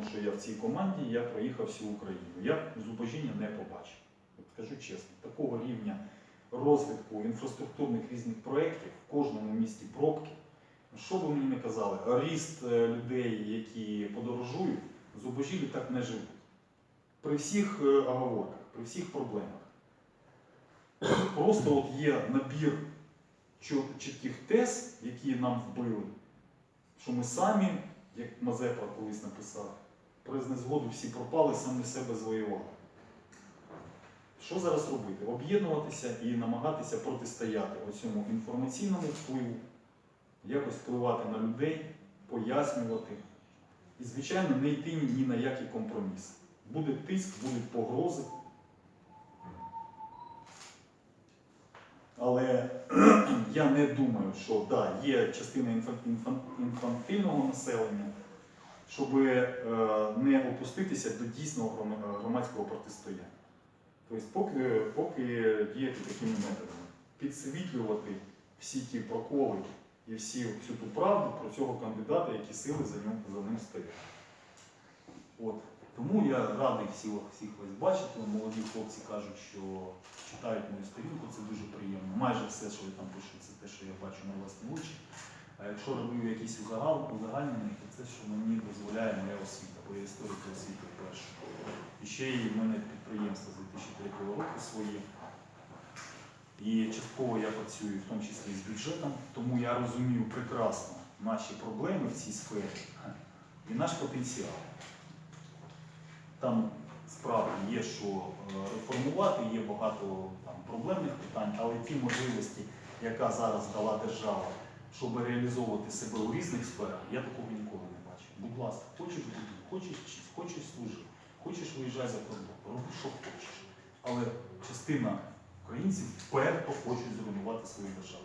тому що я в цій команді, я проїхав всю Україну. Я зубожіння не побачив. От скажу чесно, такого рівня розвитку інфраструктурних різних проєктів в кожному місті пробки. Що би мені не казали, ріст е, людей, які подорожують, зубожілі так не живуть. При всіх е, оговорках, при всіх проблемах. Просто от є набір чітких тез, які нам вбили, що ми самі, як Мазепа колись написав, при знезгоду всі пропали, самі себе звоювали. Що зараз робити? Об'єднуватися і намагатися протистояти оцьому інформаційному впливу, якось впливати на людей, пояснювати. І, звичайно, не йти ні на який компроміс. Буде тиск, будуть погрози. Але я не думаю, що да, є частина інфантильного населення, щоб е, не опуститися до дійсного громадського протистояння. Тобто, поки, поки діяти такими методами, підсвітлювати всі ті проколи і всі, всю ту правду про цього кандидата, які сили за ним, за ним стоять. От. Тому я радий всіх, всіх вас бачити. Молоді хлопці кажуть, що читають мою сторінку, це дуже приємно. Майже все, що ви там пишете, це те, що я бачу на власні очі. Якщо роблю якісь узагал- узагальнення, то це, що мені дозволяє моя освіта, бо я історик освіти вперше. І ще й в мене підприємство з 2003 року своє. І частково я працюю в тому числі з бюджетом, тому я розумію прекрасно наші проблеми в цій сфері і наш потенціал. Там справді є що е, реформувати, є багато там, проблемних питань, але ті можливості, яка зараз дала держава, щоб реалізовувати себе у різних сферах, я такого ніколи не бачив. Будь ласка, хочеш бути, хочеш вчись, хочеш служити, хочеш виїжджай за кордон, роби, що хочеш. Але частина українців вперто хочуть зруйнувати свою державу.